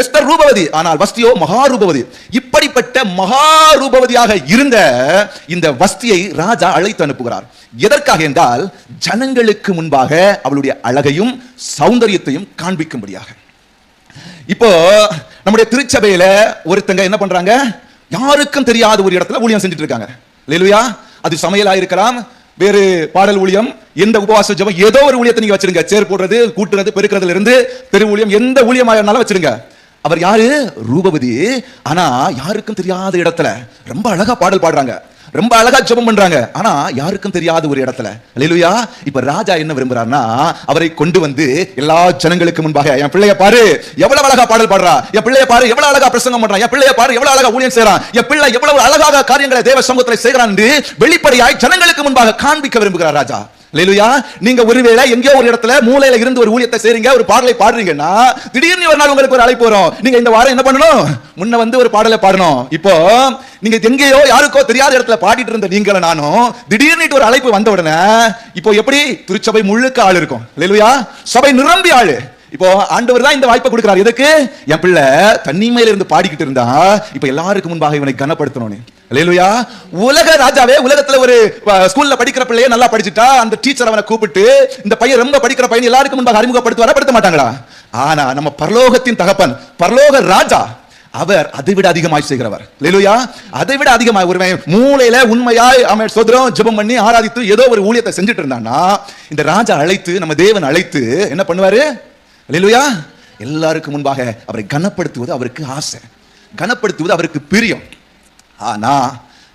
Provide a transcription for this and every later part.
Esther Rupavati. ஆனால் வஸ்தியோ மகாரூபவதி. இப்படிப்பட்ட மகாரூபவதியாக இருந்த இந்த வஸ்தியை ராஜா அழைத்து அனுப்புகிறார். எதற்காக என்றால் ஜனங்களுக்கு முன்பாக அவளுடைய அழகையும் சௌந்தரியத்தையும் காண்பிக்கும்படியாக. இப்போ நம்முடைய திருச்சபையில ஒருத்தங்க என்ன பண்றாங்க? யாருக்கும் தெரியாத ஒரு இடத்துல ஊழியம் செஞ்சுட்டு இருக்காங்க. இல்லையா அது சமையலா இருக்கலாம் வேறு பாடல் ஊழியம் எந்த உபவாச ஜபம் ஏதோ ஒரு ஊழியத்தை நீங்க வச்சிருங்க. சேர் போடுறது கூட்டுறது பெருக்கிறதுல இருந்து தெரு ஊழியம் எந்த ஊழியமாக இருந்தாலும் வச்சிருங்க. அவர் யாரு? ரூபவதி. ஆனா யாருக்கும் தெரியாத இடத்துல ரொம்ப அழகா பாடல் பாடுறாங்க. ரொம்ப அழகா ஜெபம் பண்றாங்க. ஆனா யாருக்கும் தெரியாத ஒரு இடத்துல. அல்லேலூயா இப்ப ராஜா என்ன விரும்புறாருன்னா அவரை கொண்டு வந்து எல்லா ஜனங்களுக்கு முன்பாக என் பிள்ளைய பாரு எவ்வளவு அழகா பாடல் பாடுறா. என் பிள்ளைய பாரு எவ்வளவு அழகா பிரசங்கம் பண்றான் என் பிள்ளைய பாரு எவ்வளவு அழகா ஊழியம் செய்யறான். என் பிள்ளை எவ்வளவு அழகாக காரியங்களை தேவ சமூகத்தில் செய்கிறான் என்று வெளிப்படையாய் ஜனங்களுக்கு முன்பாக காண்பிக்க விரும்புகிறார் ராஜா. லேலுயா நீங்க ஒருவேளை எங்கேயோ ஒரு இடத்துல மூலையில இருந்து ஒரு ஊழியத்தை செய்றீங்க ஒரு பாடலை பாடுறீங்கன்னா திடீர்னு ஒரு நாள் உங்களுக்கு ஒரு அழைப்பு வரும். நீங்க இந்த வாரம் என்ன பண்ணணும்? முன்ன வந்து ஒரு பாடலை பாடணும். இப்போ நீங்க எங்கேயோ யாருக்கோ தெரியாத இடத்துல பாடிட்டு இருந்த நீங்கள நானும் திடீர்னு ஒரு அழைப்பு வந்த உடனே இப்போ எப்படி? திருச்சபை முழுக்க ஆள் இருக்கும். லேலுயா சபை நிரம்பி ஆளு. இப்போ ஆண்டவர் தான் இந்த வாய்ப்பை கொடுக்குறாரு. எதுக்கு? என் பிள்ளை தனிமையில இருந்து பாடிக்கிட்டு இருந்தா இப்போ எல்லாருக்கும் முன்பாக இவனை கனப்படுத்தணும் இல்லையா உலக ராஜாவே உலகத்துல ஒரு ஸ்கூல்ல படிக்கிற பிள்ளைய நல்லா படிச்சுட்டா அந்த டீச்சர் அவனை கூப்பிட்டு இந்த பையன் ரொம்ப படிக்கிற பையன் எல்லாருக்கும் முன்பாக அறிமுகப்படுத்துவாரா படுத்த மாட்டாங்களா ஆனா நம்ம பரலோகத்தின் தகப்பன் பரலோக ராஜா அவர் அதை விட அதிகமாய் செய்கிறவர். லேலுயா அதை விட அதிகமாய் ஒரு மூளையில உண்மையாய் அவன் சோதரம் ஜெபம் பண்ணி ஆராதித்து ஏதோ ஒரு ஊழியத்தை செஞ்சுட்டு இருந்தான்னா இந்த ராஜா அழைத்து நம்ம தேவன் அழைத்து என்ன பண்ணுவாரு? லேலுயா எல்லாருக்கும் முன்பாக அவரை கனப்படுத்துவது அவருக்கு ஆசை. கனப்படுத்துவது அவருக்கு பிரியம். ஆனா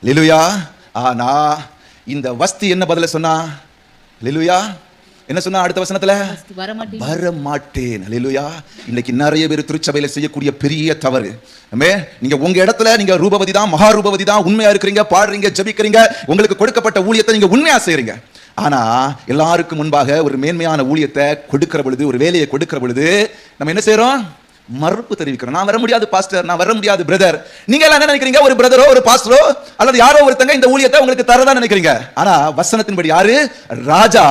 லிலுயா ஆனா இந்த வஸ்தி என்ன பதில சொன்னா? லிலுயா என்ன சொன்னா அடுத்த வசனத்துல? வரமாட்டேன். வர மாட்டேன் அல்லேலூயா இன்னைக்கு நிறைய பேர் திருச்சபையில செய்யக்கூடிய பெரிய தவறு. ஆமே நீங்க உங்க இடத்துல நீங்க ரூபவதி தான் மகா ரூபவதி தான் உண்மையா இருக்கிறீங்க பாடுறீங்க ஜெபிக்கிறீங்க உங்களுக்கு கொடுக்கப்பட்ட ஊழியத்தை நீங்க உண்மையா செய்றீங்க. ஆனா எல்லாருக்கும் முன்பாக ஒரு மேன்மையான ஊழியத்தை கொடுக்கிற பொழுது ஒரு வேலையை கொடுக்கிற பொழுது நம்ம என்ன செய்யறோம் மறுப்பு தெரிவிக்கிறோம். நான் வர முடியாது பாஸ்டர். நான் வர முடியாது பிரதர் நீங்க எல்லாம் என்ன நினைக்கிறீங்க? ஒரு பிரதரோ ஒரு பாஸ்டரோ அல்லது யாரோ ஒருத்தங்க இந்த ஊழியத்தை உங்களுக்கு தரதா நினைக்கிறீங்க? ஆனா வசனத்தின்படி யாரு? ராஜா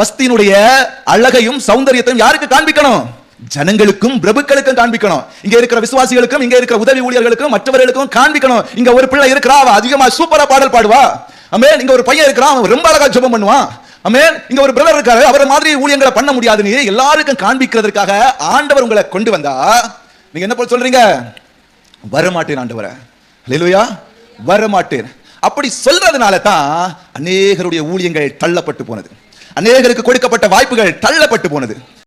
வஸ்தியினுடைய அழகையும் சௌந்தரியத்தையும் யாருக்கு காண்பிக்கணும்? ஜனங்களுக்கும் பிரபுக்களுக்கும் காண்பிக்கணும். இங்க இருக்கிற விசுவாசிகளுக்கும் இங்க இருக்கிற உதவி ஊழியர்களுக்கும் மற்றவர்களுக்கும் காண்பிக்கணும். இங்க ஒரு பிள்ளை இருக்கிறா அவ அதிகமா சூப்பரா பாடல் பாடுவா. அமே இங்க ஒரு பையன் இருக்கிறான் அவன் ரொம்ப அழகா ஜெபம் பண்ணுவான். அமேன் இங்க ஒரு பிரதர் இருக்காரு அவரை மாதிரி ஊழியங்களை பண்ண முடியாதுன்னு எல்லாருக்கும் காண்பிக்கிறதுக்காக ஆண்டவர் உங்களை கொண்டு வந்தா. நீங்க என்ன போல சொல்றீங்க? வரமாட்டேன் ஆண்டவரை. ஹalleluya வரமாட்டேன். அப்படி சொல்றதுனால தான் அநேகருடைய ஊழியங்கள் தள்ளப்பட்டு போனது. அநேகருக்கு கொடுக்கப்பட்ட வாய்ப்புகள் தள்ளப்பட்டு போனது.